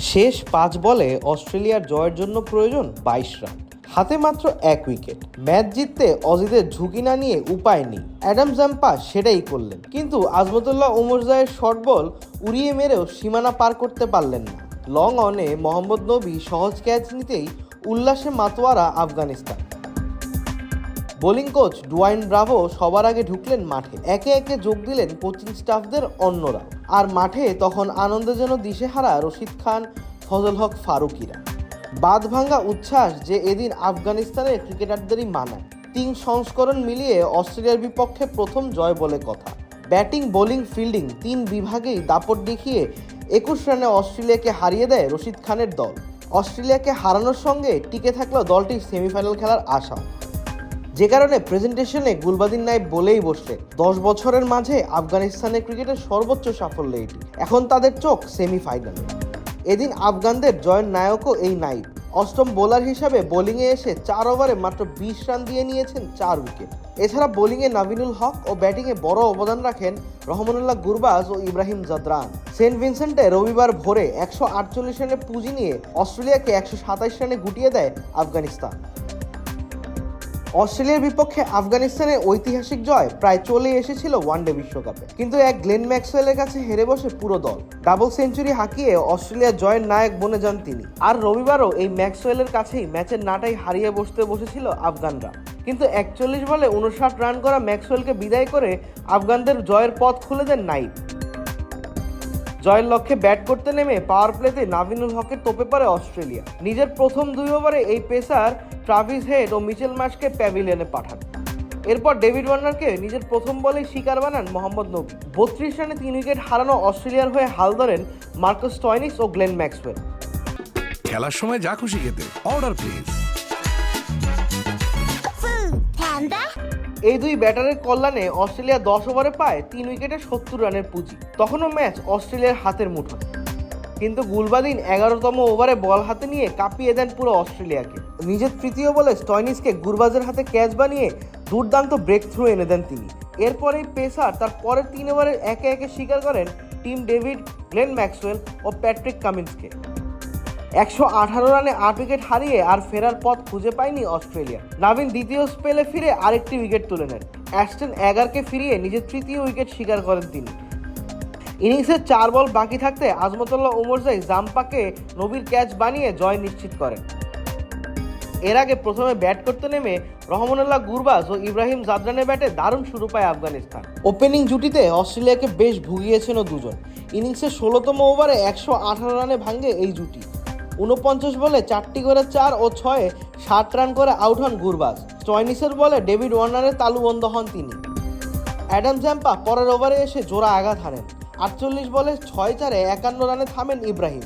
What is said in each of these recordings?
শেষ পাঁচ বলে অস্ট্রেলিয়ার জয়ের জন্য প্রয়োজন বাইশ রান। হাতে মাত্র এক উইকেট। ম্যাচ জিততে অজিদের ঝুঁকি না নিয়ে উপায় নেই। অ্যাডাম জাম্পা সেটাই করলেন। কিন্তু আজমতুল্লাহ উমরজায়ের শর্ট বল উড়িয়ে মেরেও সীমানা পার করতে পারলেন না। লং অনে মোহাম্মদ নবী সহজ ক্যাচ নিতেই উল্লাসে মাতোয়ারা Afghanistan bowling coach Dwayne Bravo সবার আগে ঢুকলেন মাঠে। একে একে যোগ দিলেন কোচিং স্টাফদের অন্যরা। আর মাঠে তখন আনন্দে যেন দিশেহারা রশিদ খান, ফজল হক, ফারুকিরা। বাদ ভাঙ্গা উচ্ছ্বাস যে এদিন আফগানিস্তানের ক্রিকেটারদেরই মানায়। তিন সংস্করণ মিলিয়ে অস্ট্রেলিয়ার বিপক্ষে প্রথম জয় বলে কথা। ব্যাটিং, বোলিং, ফিল্ডিং তিন বিভাগেই দাপট দেখিয়ে একুশ রানে অস্ট্রেলিয়াকে হারিয়ে দেয় রশিদ খানের দল। অস্ট্রেলিয়াকে হারানোর সঙ্গে টিকে থাকল দলটির সেমিফাইনাল খেলার আশা। যে কারণে প্রেজেন্টেশনে গুলবাদিন নাইব বলেই বসলে দশ বছরের মাঝে আফগানিস্তানের ক্রিকেটের সর্বোচ্চ সাফল্য এটি। এখন তাদের চোখ সেমিফাইনালে এদিন আফগানদের জয়ের নায়কও এই নাইব। অষ্টম বোলার হিসাবে বোলিংয়ে এসে চার ওভারে মাত্র বিশ রান দিয়ে নিয়েছেন চার উইকেট। এছাড়া বোলিংয়ে নাভিনুল হক ও ব্যাটিংয়ে বড় অবদান রাখেন রহমানুল্লাহ গুরবাজ ও ইব্রাহিম জাদরান। সেন্ট ভিনসেন্টে রবিবার ভোরে একশো আটচল্লিশ রানের পুঁজি নিয়ে অস্ট্রেলিয়াকে একশো সাতাইশ রানে গুটিয়ে দেয় আফগানিস্তান। অস্ট্রেলিয়ার বিপক্ষে আফগানিস্তানের ঐতিহাসিক জয় প্রায় চলে এসেছিল ওয়ানডে বিশ্বকাপে। কিন্তু এক গ্লেন ম্যাক্সওয়েলের কাছে হেরে বসে পুরো দল। ডাবল সেঞ্চুরি হাঁকিয়ে অস্ট্রেলিয়ার জয়ের নায়ক বনে যান তিনি। আর রবিবারও এই ম্যাক্সওয়েলের কাছেই ম্যাচের নাটাই হারিয়ে বসতে বসেছিল আফগানরা। কিন্তু একচল্লিশ বলে উনষাট রান করা ম্যাক্সওয়েলকে বিদায় করে আফগানদের জয়ের পথ খুলে দেন নাইট। জয়ের লক্ষ্যে ব্যাট করতে নেমে পাওয়ার প্লেতে নাভিনুল হকের তোপে পারে অস্ট্রেলিয়া। নিজের প্রথম দুই ওভারে এই পেসার ট্রাভিস হেড ও মিচেল মাসকে প্যাভিলিয়নে পাঠান। এরপর ডেভিড ওয়ার্নারকে নিজের প্রথম বলেই শিকার বানান মোহাম্মদ নবী। বত্রিশ রানে তিন উইকেট হারানো অস্ট্রেলিয়ার হয়ে হাল ধরেন মার্কাস টয়নিস ও গ্লেন ম্যাক্সওয়েল। খেলার সময় যা খুশি খেতে, অর্ডার প্লিজ। এই দুই ব্যাটারের কল্যাণে অস্ট্রেলিয়া দশ ওভারে পায় তিন উইকেটে সত্তর রানের পুঁজি। তখনও ম্যাচ অস্ট্রেলিয়ার হাতের মুঠো কিন্তু গুলবাদিন এগারোতম ওভারে বল হাতে নিয়ে কাঁপিয়ে দেন পুরো অস্ট্রেলিয়াকে। নিজের তৃতীয় বলে স্টয়নিসকে গুরবাজের হাতে ক্যাচ বানিয়ে দুর্দান্ত ব্রেক থ্রু এনে দেন তিনি। এরপরেই পেসার তার পরের তিন ওভারে একে একে স্বীকার করেন টিম ডেভিড গ্লেন ম্যাক্সওয়েল ও প্যাট্রিক কামিন্সকে। একশো আঠারো রানে আট উইকেট হারিয়ে আর ফেরার পথ খুঁজে পায়নি অস্ট্রেলিয়া। নাভিন দ্বিতীয় স্পেলে ফিরে আরেকটি উইকেট তুলে নেন। অ্যাস্টন এগারকে ফিরিয়ে নিজের তৃতীয় উইকেট শিকার করেন তিনি। ইনিংসের চার বল বাকি থাকতে আজমতুল্লাহ উমরজাই জাম্পাকে নবীর ক্যাচ বানিয়ে জয় নিশ্চিত করেন। এর আগে প্রথমে ব্যাট করতে নেমে রহমানুল্লাহ গুরবাজ ও ইব্রাহিম জাদরানের ব্যাটে দারুণ শুরু পায় আফগানিস্তান। ওপেনিং জুটিতে অস্ট্রেলিয়াকে বেশ ভুগিয়েছেন দুজন। ইনিংসের ষোলোতম ওভারে একশো আঠারো রানে ভাঙে এই জুটি। উনপঞ্চাশ বলে চারটি করে চার ও ছয়ে, ষাট রান করে আউট হন গুরবাজ। চয়নিসের বলে ডেভিড ওয়ার্নারের তালুবন্ধ হন তিনি। অ্যাডাম জ্যাম্পা পরের ওভারে এসে জোড়া আঘাত হারেন আটচল্লিশ বলে ছয় চারে একান্ন রানে থামেন ইব্রাহিম।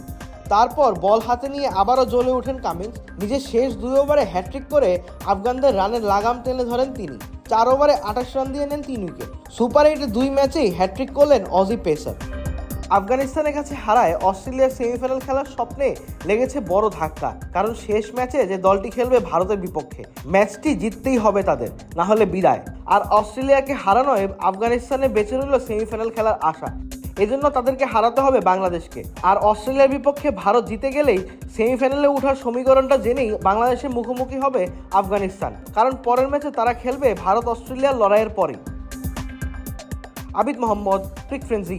তারপর বল হাতে নিয়ে আবারও জ্বলে ওঠেন কামিন্স। নিজের শেষ দুই ওভারে হ্যাট্রিক করে আফগানদের রানের লাগাম টেনে ধরেন তিনি। চার ওভারে আঠাশ রান দিয়ে নেন তিন উইকেট। সুপার এইটে দুই ম্যাচেই হ্যাট্রিক করলেন অজি পেসার। আফগানিস্তানের কাছে হারায় অস্ট্রেলিয়ার সেমিফাইনাল খেলার স্বপ্নে লেগেছে বড় ধাক্কা, কারণ শেষ ম্যাচে যে দলটি খেলবে ভারতের বিপক্ষে। ম্যাচটি জিততেই হবে তাদের, না হলে বিদায়। আর অস্ট্রেলিয়াকে হারানোয় আফগানিস্তানে বেঁচে রইল সেমিফাইনাল খেলার আশা। এজন্য তাদেরকে হারাতে হবে বাংলাদেশকে। আর অস্ট্রেলিয়ার বিপক্ষে ভারত জিতে গেলেই সেমিফাইনালে ওঠার সমীকরণটা জেনেই বাংলাদেশের মুখোমুখি হবে আফগানিস্তান। কারণ পরের ম্যাচে তারা খেলবে ভারত অস্ট্রেলিয়ার লড়াইয়ের পরে আবিদ মোহাম্মদ ক্রিক ফ্রেন্সি